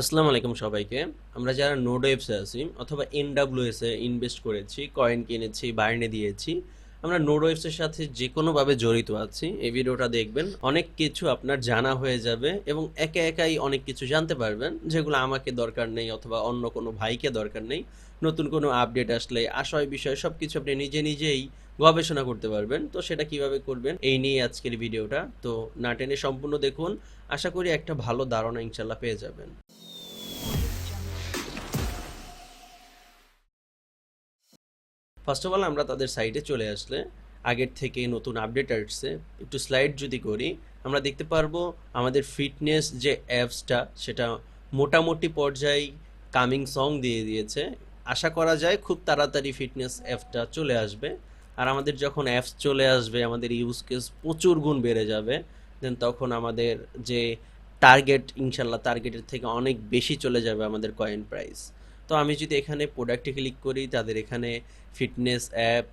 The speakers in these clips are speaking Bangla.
আসসালামু আলাইকুম সবাইকে। আমরা যারা নোড ওয়েবসে আছি অথবা এনডাব্লিউএস এ ইনভেস্ট করেছি কয়েন কিনেছি বাইনে দিয়েছি, আমরা নোড ওয়েবসের সাথে যে কোনোভাবে জড়িত আছি। এই ভিডিওটা দেখবেন, অনেক কিছু আপনার জানা হয়ে যাবে এবং একা একাই অনেক কিছু জানতে পারবেন, যেগুলো আমাকে দরকার নেই অথবা অন্য কোনো ভাইকে দরকার নেই। নতুন কোনো আপডেট আসলে, আশয়, বিষয় সব কিছু আপনি নিজে নিজেই গবেষণা করতে পারবেন। তো সেটা কীভাবে করবেন, এই নিয়ে আজকের ভিডিওটা। তো না টেনে সম্পূর্ণ দেখুন, আশা করি একটা ভালো ধারণা ইনশাল্লাহ পেয়ে যাবেন। ফার্স্ট অফ অল আমরা তাদের সাইটে চলে আসলে, আগের থেকে নতুন আপডেট আসছে। একটু স্লাইড যদি করি, আমরা দেখতে পারব আমাদের ফিটনেস যে অ্যাপসটা সেটা মোটামুটি পর্যায়ে কামিং সং দিয়ে দিয়েছে। আশা করা যায় খুব তাড়াতাড়ি ফিটনেস অ্যাপটা চলে আসবে। আর আমাদের যখন অ্যাপস চলে আসবে, আমাদের ইউজ কেস প্রচুর গুণ বেড়ে যাবে দেন তখন আমাদের যে টার্গেট ইনশাল্লাহ টার্গেটের থেকে অনেক বেশি চলে যাবে আমাদের কয়েন প্রাইস তো আমি যদি এখানে প্রোডাক্টে ক্লিক করি, তাদের এখানে fitness app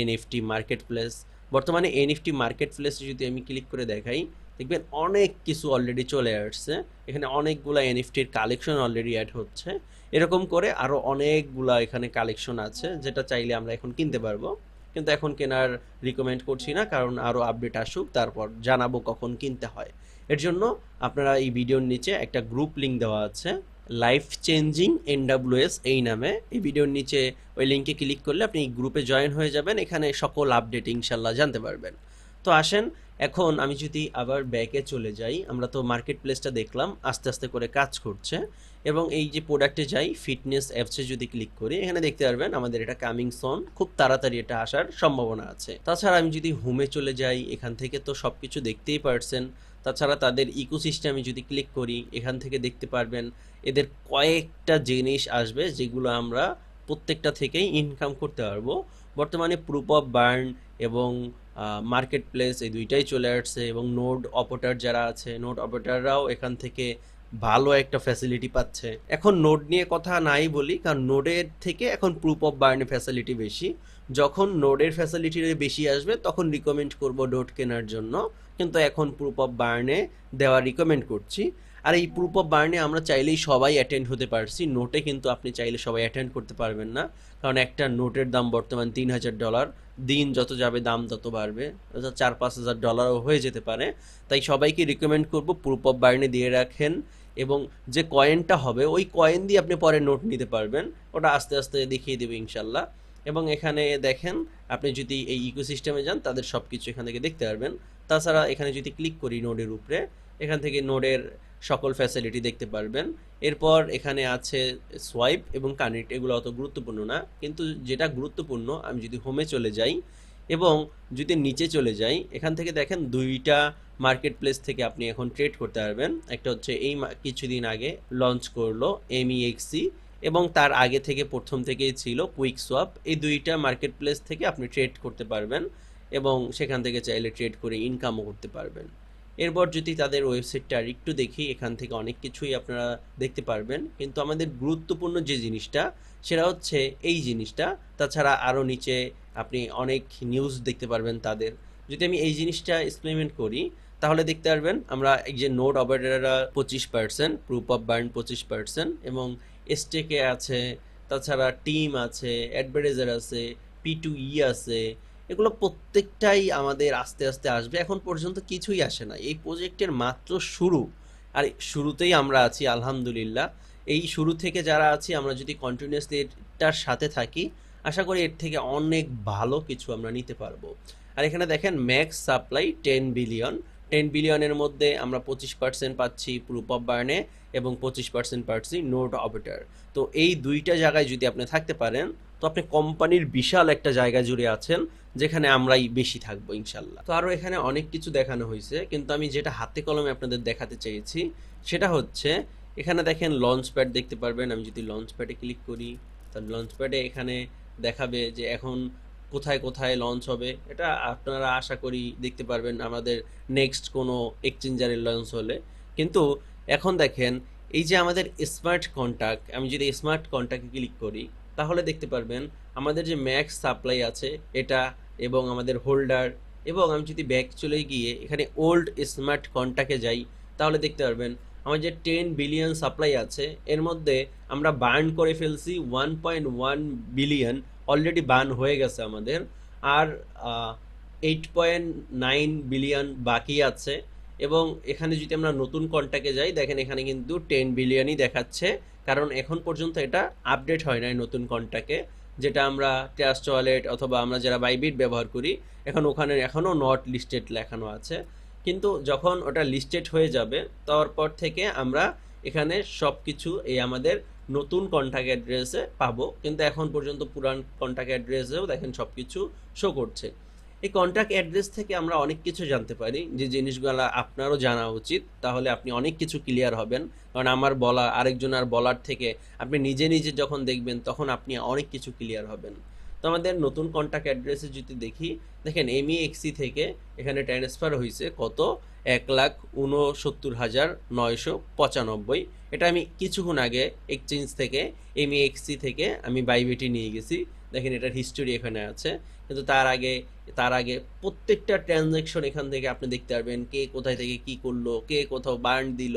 NFT marketplace বর্তমানে এনএফটি মার্কেট প্লেসে যদি আমি ক্লিক করে দেখাই, দেখবেন অনেক কিছু অলরেডি চলে আসছে। এখানে অনেকগুলা এনএফটির কালেকশন অলরেডি অ্যাড হচ্ছে। এরকম করে আরও অনেকগুলা এখানে কালেকশন আছে, যেটা চাইলে আমরা এখন কিনতে পারব। কিন্তু এখন কেনার রিকমেন্ড করছি না, কারণ আরও আপডেট আসুক, তারপর জানাব কখন কিনতে হয়। এর জন্য আপনারা এই ভিডিওর নিচে একটা গ্রুপ লিঙ্ক দেওয়া আছে লাইফ চেঞ্জিং এনডাব্লিউএস এই নামে। এই ভিডিওর নিচে ওই লিঙ্কে ক্লিক করলে আপনি গ্রুপে জয়েন হয়ে যাবেন, এখানে সকল আপডেট ইনশাল্লাহ জানতে পারবেন। তো আসেন, এখন আমি যদি আবার ব্যাকে চলে যাই, আমরা তো মার্কেট প্লেসটা দেখলাম, আস্তে আস্তে করে কাজ করছে এবং এই যে প্রোডাক্টে যাই ফিটনেস অ্যাপসে যদি ক্লিক করি, এখানে দেখতে পারবেন আমাদের এটা কামিং সন খুব তাড়াতাড়ি এটা আসার সম্ভাবনা আছে। তাছাড়া আমি যদি হোমে চলে যাই, এখান থেকে তো সব কিছু দেখতেই পারছেন, তাছাড়া তাদের ইকোসিস্টেমে যদি ক্লিক করি, এখান থেকে দেখতে পারবেন এদের কয়েকটা জিনিস আসবে যেগুলো আমরা প্রত্যেকটা থেকেই ইনকাম করতে পারব। বর্তমানে প্রুপ অফ বার্ন এবং মার্কেট প্লেস এই দুইটাই চলে আসছে এবং নোড অপারেটর যারা আছে নোড অপারেটররাও এখান থেকে ভালো একটা ফ্যাসিলিটি পাচ্ছে। এখন নোড নিয়ে কথা নাই বলি, কারণ নোডের থেকে এখন প্রুফ অফ বার্নের ফ্যাসিলিটি বেশি। যখন নোডের ফ্যাসিলিটি বেশি আসবে, তখন রিকমেন্ড করব নোট কেনার জন্য। কিন্তু এখন প্রুফ অফ বার্নে দেওয়া রিকমেন্ড করছি। আর এই প্রুফ অফ বার্নে আমরা চাইলেই সবাই অ্যাটেন্ড হতে পারছি। নোটে কিন্তু আপনি চাইলে সবাই অ্যাটেন্ড করতে পারবেন না। কারণ একটা নোটের দাম বর্তমান তিন হাজার ডলার দিন যত যাবে, দাম তত বাড়বে। অর্থাৎ চার, পাঁচ হাজার ডলারও হয়ে যেতে পারে। তাই সবাইকে রিকমেন্ড করব প্রুফ অফ বার্নে দিয়ে রাখেন এবং যে কয়েনটা হবে, ওই কয়েন দিয়ে আপনি পরে নোট নিতে পারবেন। ওটা আস্তে আস্তে দেখিয়ে দেবে ইনশাল্লাহ। এবং এখানে দেখেন, আপনি যদি এই ইকোসিস্টেমে যান, তাদের সব কিছু এখান থেকে দেখতে পারবেন। তাছাড়া এখানে যদি ক্লিক করি নোডের উপরে, এখান থেকে নোডের সকল ফ্যাসিলিটি দেখতে পারবেন। এরপর এখানে আছে সোয়াইপ এবং কানেক্ট এগুলো অত গুরুত্বপূর্ণ না। কিন্তু যেটা গুরুত্বপূর্ণ, আমি যদি হোমে চলে যাই এবং যদি নিচে চলে যাই, এখান থেকে দেখেন দুইটা মার্কেট প্লেস থেকে আপনি এখন ট্রেড করতে পারবেন। একটা হচ্ছে এই কিছুদিন আগে লঞ্চ করল এমইএক্সি এবং তার আগে থেকে, প্রথম থেকেই ছিল কুইক সোয়াপ এই দুইটা মার্কেট প্লেস থেকে আপনি ট্রেড করতে পারবেন এবং সেখান থেকে চাইলে ট্রেড করে ইনকামও করতে পারবেন। এরপর যদি তাদের ওয়েবসাইটটা আর একটু দেখি, এখান থেকে অনেক কিছুই আপনারা দেখতে পারবেন। কিন্তু আমাদের গুরুত্বপূর্ণ যে জিনিসটা, সেটা হচ্ছে এই জিনিসটা। তাছাড়া আরও নিচে আপনি অনেক নিউজ দেখতে পারবেন তাদের। যদি আমি এই জিনিসটা এক্সপেরিমেন্ট করি, তাহলে দেখতে পারবেন আমরা এই যে নোট অপারেটররা পঁচিশ পার্সেন্ট প্রুফ অফ বার্ন পঁচিশ পার্সেন্ট এবং এসটেকে আছে, তাছাড়া টিম আছে অ্যাডভার্টাইজার আছে পি টু ই আছে এগুলো প্রত্যেকটাই আমাদের আস্তে আস্তে আসবে। এখন পর্যন্ত কিছুই আসে না। এই প্রজেক্টের মাত্র শুরু। আর শুরুতেই আমরা আছি, আলহামদুলিল্লাহ। এই শুরু থেকে যারা আছি, আমরা যদি কন্টিনিউয়াসলি এটার সাথে থাকি, আশা করি এর থেকে অনেক ভালো কিছু আমরা নিতে পারব। আর এখানে দেখেন max supply ten billion ten বিলিয়নের মধ্যে আমরা পঁচিশ পার্সেন্ট পাচ্ছি প্রুফ অফ বার্নে এবং পঁচিশ পার্সেন্ট পাচ্ছি নোট অপারেটর তো এই দুইটা জায়গায় যদি আপনি থাকতে পারেন, তো আপনি কোম্পানির বিশাল একটা জায়গা জুড়ে আছেন, যেখানে আমরাই বেশি থাকব, ইনশাল্লাহ। তো আরও এখানে অনেক কিছু দেখানো হয়েছে, কিন্তু আমি যেটা হাতে কলমে আপনাদের দেখাতে চেয়েছি, সেটা হচ্ছে, এখানে দেখেন লঞ্চ প্যাড দেখতে পারবেন। আমি যদি লঞ্চ প্যাডে ক্লিক করি তাহলে লঞ্চ প্যাডে এখানে দেখাবে যে এখন কোথায় কোথায় লঞ্চ হবে। এটা আপনারা আশা করি দেখতে পারবেন আমাদের নেক্সট কোনো এক্সচেঞ্জারের লঞ্চ হলে। কিন্তু এখন দেখেন, এই যে আমাদের স্মার্ট কন্ট্যাক্ট আমি যদি স্মার্ট কন্ট্যাক্টে ক্লিক করি, তাহলে দেখতে পারবেন আমাদের যে ম্যাক্স সাপ্লাই আছে, এটা এবং আমাদের হোল্ডার এবং আমি যদি ব্যাক চলে গিয়ে এখানে ওল্ড স্মার্ট কন্ট্যাক্টে যাই, তাহলে দেখতে পারবেন আমার যে টেন বিলিয়ন সাপ্লাই আছে, এর মধ্যে আমরা বার্ন করে ফেলছি one point one billion already burn হয়ে গেছে আমাদের, আর এইট পয়েন্ট নাইন বিলিয়ন বাকি আছে এবং এখানে যদি আমরা নতুন কন্ট্যাক্টে যাই, দেখেন এখানে কিন্তু টেন বিলিয়নই দেখাচ্ছে। কারণ এখন পর্যন্ত এটা আপডেট হয় নাই নতুন কন্ট্যাক্টে যেটা আমরা ট্রাস্ট ওয়ালেট অথবা আমরা যারা বাইবিট ব্যবহার করি, এখন ওখানে এখনও নট লিস্টেড লেখানো আছে। কিন্তু যখন ওটা লিস্টেড হয়ে যাবে, তারপর থেকে আমরা এখানে সব কিছু এই আমাদের নতুন কন্ট্যাক্ট অ্যাড্রেসে পাবো। কিন্তু এখন পর্যন্ত পুরান কন্ট্যাক্ট অ্যাড্রেসেও দেখেন সব কিছু শো করছে। এই কন্ট্যাক্ট অ্যাড্রেস থেকে আমরা অনেক কিছু জানতে পারি। যে জিনিসগুলো আপনারও জানা উচিত, তাহলে আপনি অনেক কিছু ক্লিয়ার হবেন। কারণ আমার বলা আরেকজনের বলার থেকে আপনি নিজে নিজে যখন দেখবেন, তখন আপনি অনেক কিছু ক্লিয়ার হবেন। তো আমাদের নতুন কন্ট্যাক্ট অ্যাড্রেসে যদি দেখি, দেখেন এমই এক্সি থেকে এখানে ট্রান্সফার হয়েছে কত? এক লাখ উনসত্তর হাজার নয়শো পঁচানব্বই। এটা আমি কিছুক্ষণ আগে এক্সচেঞ্জ থেকে এমই এক্সি থেকে আমি বাইবিটি নিয়ে গেছি। দেখেন এটার হিস্টোরি এখানে আছে। কিন্তু তার আগে তার আগে প্রত্যেকটা ট্রানজ্যাকশন এখান থেকে আপনি দেখতে পারবেন কে কোথায় থেকে কি করল, কে কোথাও বার্ন দিল,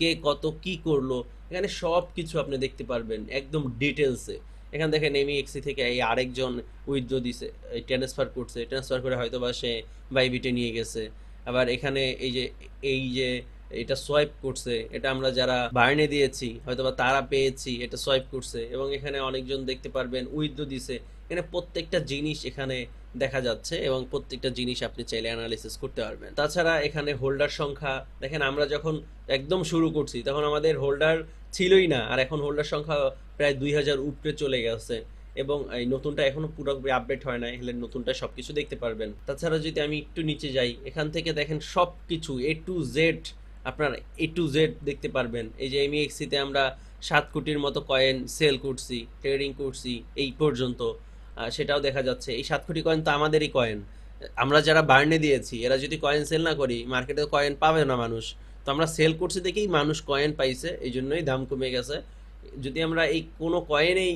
কে কত কি করল। এখানে সব কিছু আপনি দেখতে পারবেন একদম ডিটেলসে এখান দেখেন এমই এক্সি থেকে এই আরেকজন উইথড্র দিছে ট্রান্সফার করছে। ট্রান্সফার করে হয়তো বা সে বাইবিটে নিয়ে গেছে। আবার এখানে এই যে এই যে এটা সোয়াইপ করছে, এটা আমরা যারা বার্নে দিয়েছি হয়তো বা তারা পেয়েছি, এটা সোয়াইপ করছে এবং এখানে অনেকজন দেখতে পারবেন উইথড্র দিছে। এখানে প্রত্যেকটা জিনিস এখানে দেখা যাচ্ছে এবং প্রত্যেকটা জিনিস আপনি চাইলে অ্যানালিসিস করতে পারবেন। তাছাড়া এখানে হোল্ডার সংখ্যা, দেখেন আমরা যখন একদম শুরু করছি, তখন আমাদের হোল্ডার ছিলই না, আর এখন হোল্ডার সংখ্যা প্রায় দুই হাজার উপরে চলে গেছে এবং এই নতুনটা এখনও পুরোপুরি আপডেট হয় নাই হলে নতুনটা সব কিছু দেখতে পারবেন। তাছাড়া যদি আমি একটু নিচে যাই, এখান থেকে দেখেন সব কিছু এ টু জেড আপনার এ টু জেড দেখতে পারবেন। এই যে এমইএক্সিতে আমরা সাত কোটির মতো কয়েন সেল করছি ট্রেডিং করছি এই পর্যন্ত। সেটাও দেখা যাচ্ছে। এই সাত কোটি কয়েন তো আমাদেরই কয়েন আমরা যারা বার্নে দিয়েছি, এরা যদি কয়েন সেল না করি মার্কেটে কয়েন পাবে না মানুষ। তো আমরা সেল করছি দেখেই মানুষ কয়েন পাইছে, এই জন্যই দাম কমে গেছে। যদি আমরা এই কোনো কয়েনেই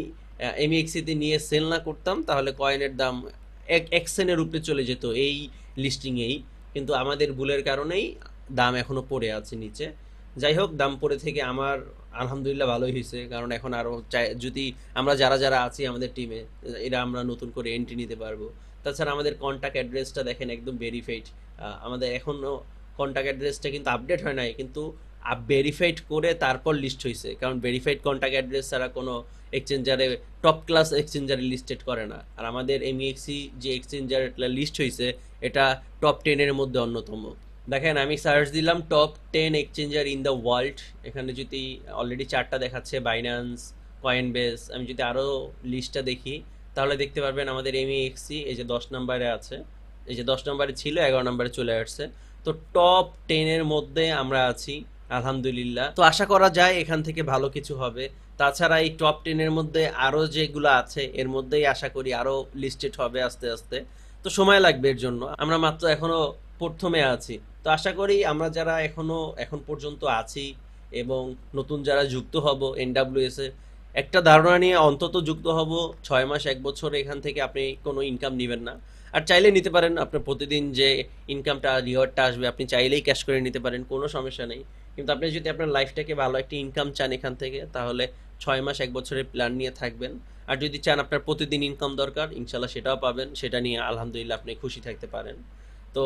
এমএক্সিতে নিয়ে সেল না করতাম, তাহলে কয়েনের দাম এক এক সেনের উপরে চলে যেত এই লিস্টিংয়েই কিন্তু আমাদের ভুলের কারণেই দাম এখনও পড়ে আছে নিচে। যাই হোক, দাম পড়ে থেকে আমার আলহামদুলিল্লাহ ভালোই হয়েছে। কারণ এখন আরও চাই, যদি আমরা যারা যারা আছি আমাদের টিমে এরা আমরা নতুন করে এন্ট্রি নিতে পারব। তাছাড়া আমাদের কন্ট্যাক্ট অ্যাড্রেসটা দেখেন একদম ভেরিফাইড আমাদের এখনও কন্ট্যাক্ট অ্যাড্রেসটা কিন্তু আপডেট হয় নাই, কিন্তু ভেরিফাইড করে তারপর লিস্ট হয়েছে কারণ ভেরিফাইড কন্ট্যাক্ট অ্যাড্রেস ছাড়া কোনো এক্সচেঞ্জারে টপ ক্লাস এক্সচেঞ্জারে লিস্টেড করে না। আর আমাদের এমইএক্সি যে এক্সচেঞ্জার লিস্ট হয়েছে এটা টপ টেনের মধ্যে অন্যতম। দেখেন, আমি সার্চ দিলাম top ten exchanger in the world এখানে যদি অলরেডি চারটা দেখাচ্ছে বাইন্যান্স কয়েন বেস আমি যদি আরও লিস্টটা দেখি, তাহলে দেখতে পারবেন আমাদের এমইএক্সি এই যে দশ নম্বরে আছে। এই যে দশ নম্বরে ছিল, এগারো নম্বরে চলে আসছে। তো টপ টেনের মধ্যে আমরা আছি, আলহামদুলিল্লাহ। তো আশা করা যায় এখান থেকে ভালো কিছু হবে। তাছাড়া এই টপ টেনের মধ্যে আরও যেগুলো আছে, এর মধ্যেই আশা করি আরও লিস্টেড হবে আস্তে আস্তে। তো সময় লাগবে এর জন্য। আমরা মাত্র এখনও প্রথমে আছি। তো আশা করি আমরা যারা এখনও, এখন পর্যন্ত আছি এবং নতুন যারা যুক্ত হব এনডাব্লিউএস একটা ধারণা নিয়ে অন্তত যুক্ত হব, ছয় মাস, এক বছর এখান থেকে আপনি কোনো ইনকাম নেবেন না। আর চাইলে নিতে পারেন, আপনার প্রতিদিন যে ইনকামটা রিওয়ার্ডটা আসবে, আপনি চাইলেই ক্যাশ করে নিতে পারেন, কোনো সমস্যা নেই। কিন্তু আপনি যদি আপনার লাইফটাকে ভালো একটা ইনকাম চান এখান থেকে, তাহলে ছয় মাস, এক বছরের প্ল্যান নিয়ে থাকবেন। আর যদি চান আপনার প্রতিদিন ইনকাম দরকার ইনশাল্লাহ সেটাও পাবেন, সেটা নিয়ে আলহামদুলিল্লাহ আপনি খুশি থাকতে পারেন। তো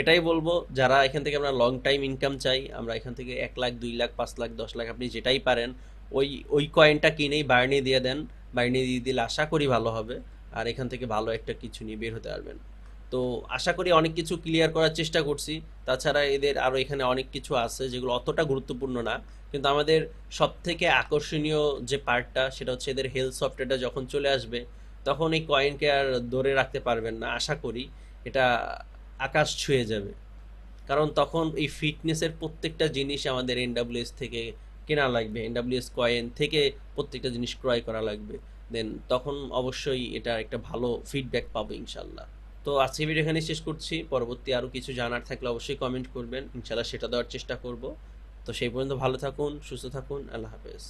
এটাই বলব, যারা এখান থেকে আমরা লং টাইম ইনকাম চাই, আমরা এখান থেকে এক লাখ, দুই লাখ, পাঁচ লাখ, দশ লাখ, আপনি যেটাই পারেন, ওই ওই কয়েনটা কিনেই বার্নি দিয়ে দেন, বার্নি দিয়ে দিলে আশা করি ভালো হবে, আর এখান থেকে ভালো একটা কিছু নিয়ে বের হতে পারবেন। তো আশা করি অনেক কিছু ক্লিয়ার করার চেষ্টা করছি, তাছাড়া এদের আরও এখানে অনেক কিছু আছে, যেগুলো অতটা গুরুত্বপূর্ণ না, কিন্তু আমাদের সব থেকে আকর্ষণীয় যে পার্টটা সেটা হচ্ছে এদের হেলথ সফটওয়্যারটা যখন চলে আসবে, তখন এই কয়েনকে আর ধরে রাখতে পারবেন না, আশা করি। এটা আকাশ ছুঁয়ে যাবে। কারণ তখন এই ফিটনেসের প্রত্যেকটা জিনিস আমাদের এনডাব্লিউএস থেকে কেনা লাগবে এনডাব্লিউএস কয়েন থেকে প্রত্যেকটা জিনিস ক্রয় করা লাগবে। দেন তখন অবশ্যই এটা একটা ভালো ফিডব্যাক পাবো ইনশাল্লাহ। তো আজকে ভিডিও এখানে শেষ করছি। পরবর্তী আরও কিছু জানার থাকলে অবশ্যই কমেন্ট করবেন। ইনশাল্লাহ সেটা দেওয়ার চেষ্টা করব। তো সেই পর্যন্ত ভালো থাকুন, সুস্থ থাকুন। আল্লাহ হাফেজ।